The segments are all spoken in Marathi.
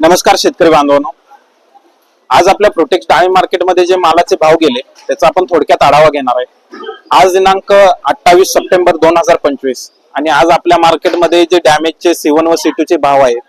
नमस्कार शेतकरी बांधवांनो. आज आपल्या प्रोटेक्ट डाळी मार्केटमध्ये जे मालाचे भाव गेले त्याचा आपण थोडक्यात आढावा घेणार आहे. आज दिनांक अठ्ठावीस सप्टेंबर दोन हजार पंचवीस. आणि आज आपल्या मार्केटमध्ये जे डॅमेजचे सीवन व सी चे भाव आहेत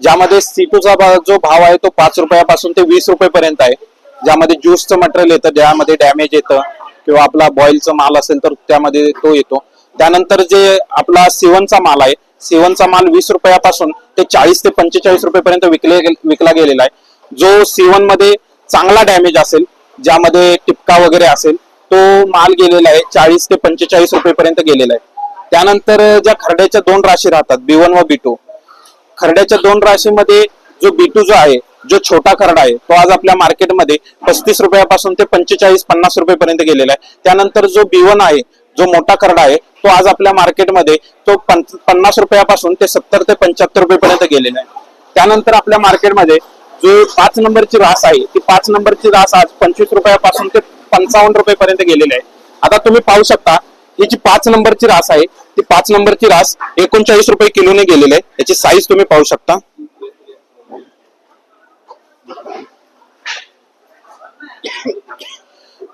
ज्यामध्ये सी चा जो भाव आहे तो पाच रुपयापासून ते वीस रुपयेपर्यंत आहे. ज्यामध्ये ज्यूसचं मटेरियल येतं ज्यामध्ये डॅमेज येतं किंवा आपला बॉईलचा माल असेल तर त्यामध्ये तो येतो. त्यानंतर जे आपला सिवनचा माल आहे सिवनचा माल वीस रुपयापासून ते चाळीस ते पंचेचाळीस रुपयेपर्यंत विकले विकला गेलेला आहे. जो सिवनमध्ये चांगला डॅमेज असेल ज्यामध्ये टिपका वगैरे असेल तो माल गेलेला आहे चाळीस ते पंचेचाळीस रुपयेपर्यंत गेलेला आहे. त्यानंतर ज्या खरड्याच्या दोन राशी राहतात बी वन व बी टू खरड्याच्या दोन राशीमध्ये जो बिटू जो आहे जो छोटा खरडा आहे तो आज आपल्या मार्केटमध्ये पस्तीस रुपयापासून ते पंचेचाळीस पन्नास रुपयेपर्यंत गेलेला आहे. त्यानंतर जो बी वन आहे जो मोठा खरडा आहे तो आज आपल्या मार्केटमध्ये तो पन्नास रुपयापासून ते सत्तर ते पंच्याहत्तर रुपयेपर्यंत गेलेला आहे. त्यानंतर आपल्या मार्केटमध्ये जो पाच नंबरची रास आहे ती पाच नंबरची रास आज पंचवीस रुपयापासून ते पंचावन्न रुपयेपर्यंत गेलेली आहे. आता तुम्ही पाहू शकता ही जी पाच नंबरची रास आहे ती पाच नंबरची रास एकोणचाळीस रुपये किलोने गेलेली आहे. याची साईज तुम्ही पाहू शकता.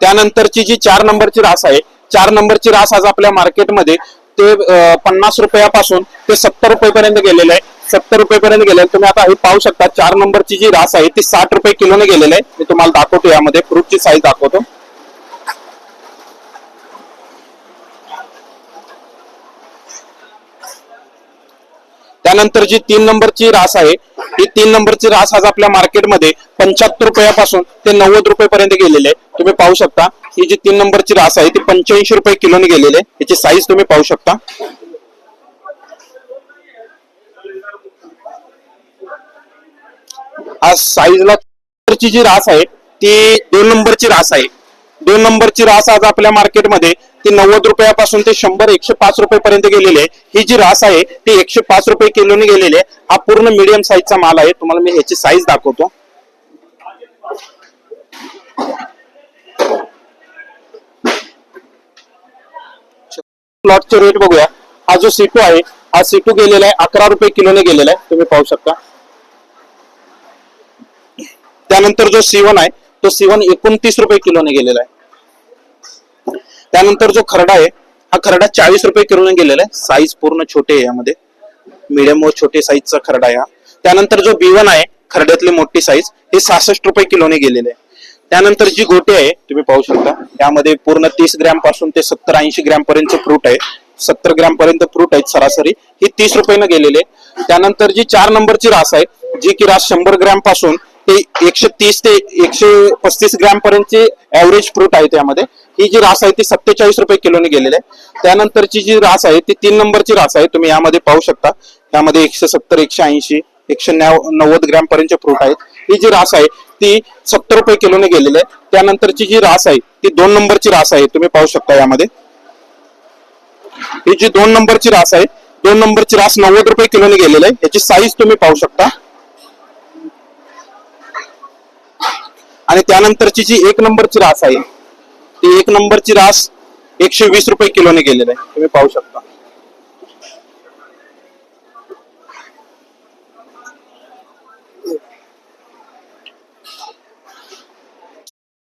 त्यानंतरची जी चार नंबरची रास आहे चार नंबरची रास आज आपल्या मार्केटमध्ये ते पन्नास रुपयापासून ते सत्तर रुपयेपर्यंत गेलेलं आहे. सत्तर रुपयेपर्यंत गेले तुम्ही आता हे पाहू शकता चार नंबरची जी रास आहे ती साठ रुपये किलोने गेलेली आहे. मी तुम्हाला दाखवतो यामध्ये फ्रूटची साईज दाखवतो. त्यानंतर जी तीन नंबरची रास आहे ही तीन नंबरची रास आज आपल्या मार्केटमध्ये पंच्याहत्तर रुपयापासून ते नव्वद रुपयेपर्यंत गेलेले आहे. तुम्ही पाहू शकता. ही जी तीन नंबरची रास आहे ती पंच्याऐंशी रुपये किलोने गेलेली आहे. याची साईज तुम्ही पाहू शकता. आज साईजला जी रास आहे ती दोन नंबरची रास आहे. दोन नंबरची रास आज आपल्या मार्केटमध्ये ती नव्वद रुपयापासून ते शंभर एकशे पाच रुपये पर्यंत गेलेली आहे. ही जी रास आहे ती एकशे पाच रुपये किलोने गेलेली आहे. हा पूर्ण मीडियम साईजचा माल आहे. तुम्हाला मी ह्याची साईज दाखवतो. प्लॉटचे रेट बघूया. हा जो सीटू आहे हा सीटू गेलेला आहे अकरा रुपये किलोने गेलेला आहे. तुम्ही पाहू शकता. त्यानंतर जो सीवन आहे तो सीवन एकोणतीस रुपये किलोने गेलेला आहे. त्यानंतर जो खरडा आहे हा खरडा चाळीस रुपये किलोने गेलेला आहे. साईज पूर्ण छोटे आहे यामध्ये. मिडियम व छोटे साईजचा खरडा आहे हा. त्यानंतर जो बिवन आहे खरड्यातली मोठी साईज हे सहासष्ट रुपये किलोने गेलेले आहे. त्यानंतर जी गोटी आहे तुम्ही पाहू शकता यामध्ये पूर्ण तीस ग्रॅमपासून ते सत्तर ऐंशी ग्रॅम पर्यंत फ्रूट आहे. सत्तर ग्रॅम पर्यंत फ्रूट आहेत सरासरी. ही तीस रुपयानं गेलेले आहे. त्यानंतर जी चार नंबरची रास आहे जी की रास शंभर ग्रॅमपासून ते एकशे तीस ते एकशे पस्तीस ग्रॅम पर्यंतची ऍव्हरेज फ्रूट आहे त्यामध्ये. ही जी रास आहे ती सत्तेचाळीस रुपये किलोने गेलेली आहे. त्यानंतरची जी रास आहे ती तीन नंबरची रास आहे. तुम्ही यामध्ये पाहू शकता. त्यामध्ये एकशे सत्तर एकशे ऐंशी एकशे नव्वद ग्रॅम पर्यंतचे फ्रूट आहेत. ही जी रास आहे ती सत्तर रुपये किलोने गेलेली आहे. त्यानंतरची जी रास आहे ती दोन नंबरची रास आहे. तुम्ही पाहू शकता यामध्ये. ही जी दोन नंबरची रास आहे दोन नंबरची रास नव्वद रुपये किलोने गेलेली आहे. याची साईज तुम्ही पाहू शकता. त्यानंतरची जी एक नंबरची रास आहे ती एक नंबरची रास एकशे वीस रुपये किलोने गेलेली आहे. तुम्ही पाहू शकता.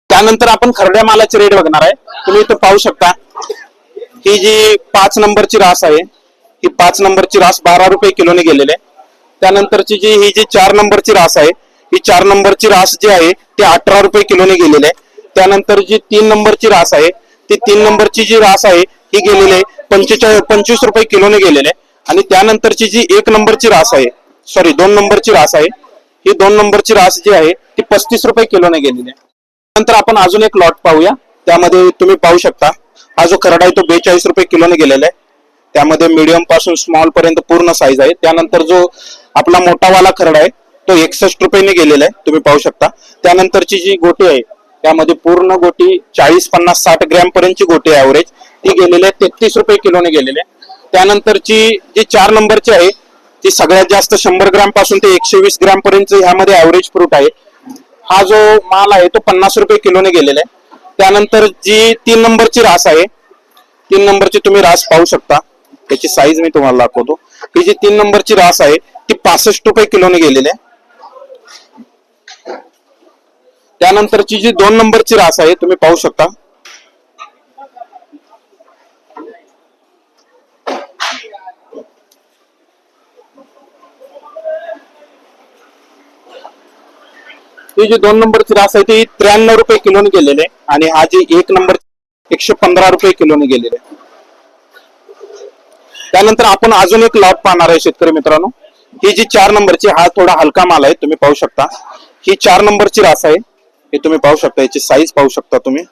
त्यानंतर आपण खरड्या मालाचे रेट बघणार आहे. तुम्ही इथं पाहू शकता. ही जी पाच नंबरची रास आहे ही पाच नंबरची रास बारा रुपये किलोने गेलेली आहे. त्यानंतरची जी ही जी चार नंबरची रास आहे ही चार नंबरची रास जी आहे ती अठरा रुपये किलोने गेलेली आहे. त्यानंतर जी तीन नंबरची रास आहे ती तीन नंबरची जी रास आहे ही गेलेली आहे पंचेचाळीस पंचवीस रुपये किलोने गेलेली आहे. आणि त्यानंतरची जी एक नंबरची रास आहे सॉरी दोन नंबरची रास आहे ही दोन नंबरची रास जी आहे ती पस्तीस रुपये किलोने गेलेली आहे. नंतर आपण अजून एक लॉट पाहूया. त्यामध्ये तुम्ही पाहू शकता हा जो खरडा आहे तो बेचाळीस रुपये किलोने गेलेला आहे. त्यामध्ये मिडियमपासून स्मॉल पर्यंत पूर्ण साईज आहे. त्यानंतर जो आपला मोठावाला खरडा आहे तो एकसष्ट रुपयाने गेलेला आहे तुम्ही पाहू शकता. त्यानंतरची जी गोटी आहे त्यामध्ये पूर्ण गोटी चाळीस पन्नास साठ ग्रॅम पर्यंतची गोटी आहे ऍव्हरेज ती गेलेली आहे तेहतीस रुपये किलोने गेलेली आहे. त्यानंतरची जी चार नंबरची आहे ती सगळ्यात जास्त शंभर ग्रॅमपासून ते एकशे वीस ग्रॅम पर्यंत ह्यामध्ये ऍव्हरेज फ्रूट आहे. हा जो माल आहे तो पन्नास रुपये किलोने गेलेला आहे. त्यानंतर जी तीन नंबरची रास आहे तीन नंबरची तुम्ही रास पाहू शकता. त्याची साईज मी तुम्हाला दाखवतो. ही जी तीन नंबरची रास आहे ती पासष्ट रुपये किलोने गेलेली आहे. त्यानंतरची जी दोन नंबरची रास आहे तुम्ही पाहू शकता. ही जी दोन नंबरची रास आहे ती त्र्याण्णव रुपये किलोने गेलेली आहे आणि हा जी एक नंबर एकशे पंधरा रुपये किलोने गेलेले त्यानंतर आपण अजून एक लॉट पाहणार आहे शेतकरी मित्रांनो. ही जी चार नंबरची हा थोडा हलका माल आहे तुम्ही पाहू शकता. ही चार नंबरची रास आहे. हे तुम्ही पाहू शकता याची साईज पाहू शकता तुम्ही.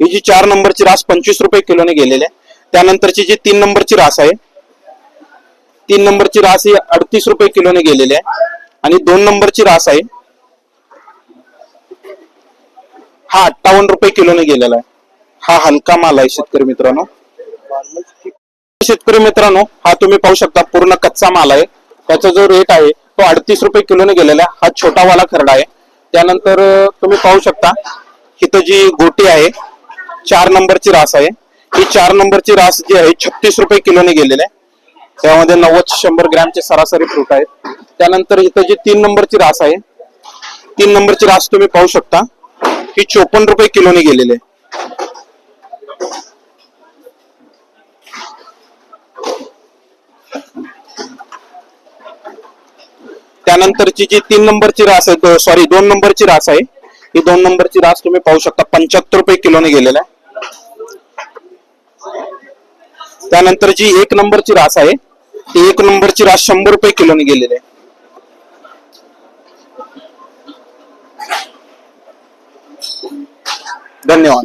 ही जी चार नंबरची रास पंचवीस रुपये किलोने गेलेली आहे. त्यानंतरची जी तीन नंबरची रास आहे तीन नंबरची रास ही अडतीस रुपये किलोने गेलेली आहे. आणि दोन नंबरची रास आहे हा अठ्ठावन्न रुपये किलोने गेलेला आहे. हा हलका माल आहे शेतकरी मित्रांनो. शेतकरी मित्रांनो हा तुम्ही पाहू शकता पूर्ण कच्चा माल आहे. त्याचा जो रेट आहे तो अडतीस रुपये किलोने गेलेला आहे. हा छोटा वाला खरडा आहे. त्यानंतर तुम्ही पाहू शकता इथं जी गोटी आहे चार नंबरची रास आहे. ही चार नंबरची रास जी आहे छत्तीस रुपये किलोने गेलेली आहे. त्यामध्ये नव्वद शंभर ग्रॅमचे सरासरी फ्रूट आहेत. त्यानंतर इथं जी तीन नंबरची रास आहे तीन नंबरची रास तुम्ही पाहू शकता ही चोपन्न रुपये किलोने गेलेली आहे. त्यानंतरची जी तीन नंबरची रास आहे सॉरी दोन नंबरची रास आहे. ही दोन नंबरची रास तुम्ही पाहू शकता पंच्याहत्तर रुपये किलोने गेलेला आहे. त्यानंतर जी एक नंबरची रास आहे ती एक नंबरची रास शंभर रुपये किलोने गेलेली आहे. धन्यवाद.